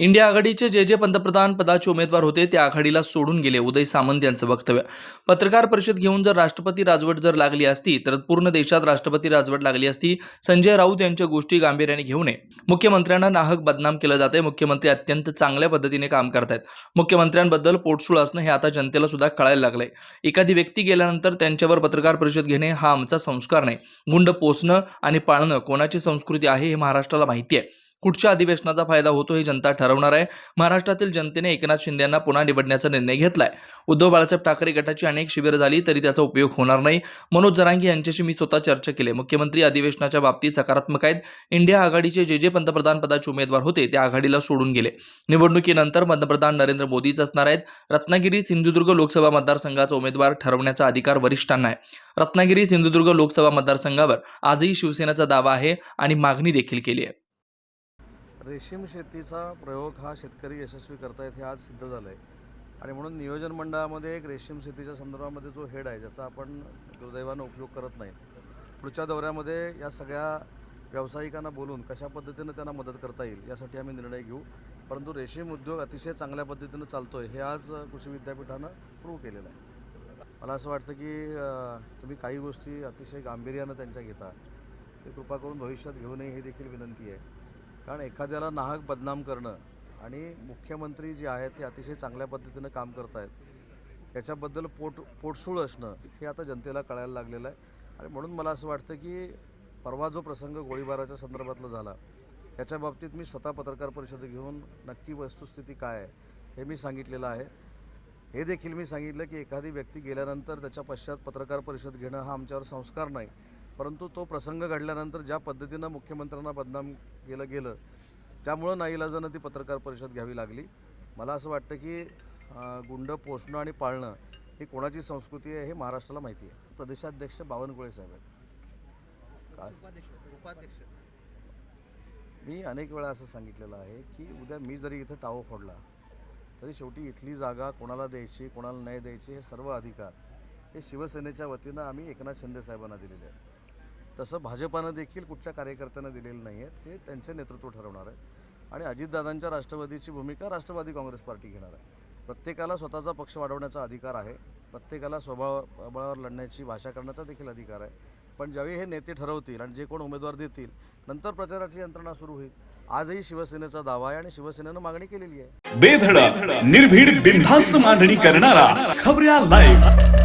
India आघाडीचे जे जे पंतप्रधान पदाचे उमेदवार होते ते आघाडीला सोडून गेले. उदय सामंत यांचं वक्तव्य. पत्रकार परिषद घेऊन जर राष्ट्रपती राजवट जर लागली असती तर पूर्ण देशात राष्ट्रपती राजवट लागली असती संजय राऊत यांच्या गोष्टी गांभीर्याने घेऊ नये. मुख्यमंत्र्यांना नाहक बदनाम केलं जाते मुख्यमंत्री अत्यंत चांगल्या पद्धतीने काम करतायत. मुख्यमंत्र्यांबद्दल पोटसूळ असणं हे आता जनतेला सुद्धा कळायला लागलंय. एखादी व्यक्ती गेल्यानंतर त्यांच्यावर पत्रकार परिषद घेणे हा आमचा संस्कार नाही. गुंड पोचणं आणि पाळणं कोणाची संस्कृती आहे हे महाराष्ट्राला माहिती आहे. कुठच्या अधिवेशनाचा फायदा होतो हे जनता ठरवणार आहे. महाराष्ट्रातील जनतेने एकनाथ शिंदे यांना पुन्हा निवडण्याचा निर्णय घेतलाय. उद्धव बाळासाहेब ठाकरे गटाची अनेक शिबिरं झाली तरी त्याचा उपयोग होणार नाही. मनोज जरांगे यांच्याशी मी स्वतः चर्चा केली. मुख्यमंत्री अधिवेशनाच्या बाबतीत सकारात्मक आहेत. इंडिया आघाडीचे जे जे पंतप्रधान पदाचे उमेदवार होते ते आघाडीला सोडून गेले. निवडणुकीनंतर पंतप्रधान नरेंद्र मोदीच असणार आहेत. रत्नागिरी सिंधुदुर्ग लोकसभा मतदारसंघाचा उमेदवार ठरवण्याचा अधिकार वरिष्ठांना आहे. रत्नागिरी सिंधुदुर्ग लोकसभा मतदारसंघावर आजही शिवसेनेचा दावा आहे आणि मागणी देखील केली आहे. रेशीम शेतीचा प्रयोग हा शेतकरी यशस्वी करतायत हे आज सिद्ध झालं आहे आणि म्हणून नियोजन मंडळामध्ये एक रेशीम शेतीच्या संदर्भामध्ये जो हेड आहे ज्याचा आपण दुर्दैवानं उपयोग करत नाही पुढच्या दौऱ्यामध्ये या सगळ्या व्यावसायिकांना बोलून कशा पद्धतीनं त्यांना मदत करता येईल यासाठी आम्ही निर्णय घेऊ. परंतु रेशीम उद्योग अतिशय चांगल्या पद्धतीनं चालतो आहे हे आज कृषी विद्यापीठानं प्रूव्ह केलेलं आहे. मला असं वाटतं की तुम्ही काही गोष्टी अतिशय गांभीर्यानं त्यांच्या घेता. ते कृपा करून भविष्यात घेऊ नये ही देखील विनंती आहे. कारण एखाद्याला नाहक बदनाम करणं आणि मुख्यमंत्री जे आहेत ते अतिशय चांगल्या पद्धतीनं काम करत आहेत याच्याबद्दल पोट पोटसूळ असणं हे आता जनतेला कळायला लागलेलं आहे. आणि म्हणून मला असं वाटतं की परवा जो प्रसंग गोळीबाराच्या संदर्भातला झाला याच्या बाबतीत मी स्वतः पत्रकार परिषद घेऊन नक्की वस्तुस्थिती काय आहे हे मी सांगितलेलं आहे. हे देखील मी सांगितलं की एखादी व्यक्ती गेल्यानंतर त्याच्या पश्चात पत्रकार परिषद घेणं हा आमच्यावर संस्कार नाही. परंतु तो प्रसंग घडल्यानंतर ज्या पद्धतीनं मुख्यमंत्र्यांना बदनाम केलं गेलं त्यामुळं नाईलाजानं ती पत्रकार परिषद घ्यावी लागली. मला असं वाटतं की गुंड पोषणं आणि पाळणं ही कोणाची संस्कृती आहे हे महाराष्ट्राला माहिती आहे. प्रदेशाध्यक्ष बावनकुळे साहेब आहेत. मी अनेक वेळा असं सांगितलेलं आहे की उद्या मी जरी इथं टावं फोडला तरी शेवटी इथली जागा कोणाला द्यायची कोणाला नाही द्यायची हे सर्व अधिकार हे शिवसेनेच्या वतीनं आम्ही एकनाथ शिंदे साहेबांना दिलेले आहेत. तसं भाजपानं देखील कुठच्या कार्यकर्त्यांना दिलेलं नाही आहे ते त्यांचे नेतृत्व ठरवणार आहे. आणि अजितदादांच्या राष्ट्रवादीची भूमिका राष्ट्रवादी काँग्रेस पार्टी घेणार आहे. प्रत्येकाला स्वतःचा पक्ष वाढवण्याचा अधिकार आहे. प्रत्येकाला स्वभाव बळावर लढण्याची भाषा करण्याचा देखील अधिकार आहे. पण ज्यावेळी हे नेते ठरवतील आणि जे कोण उमेदवार देतील नंतर प्रचाराची यंत्रणा सुरू होईल. आजही शिवसेनेचा दावा आहे आणि शिवसेनेनं मागणी केलेली आहे. बेधडक निर्भीड बिनधास्त मांडणी करणारा खबऱ्या लाईव्ह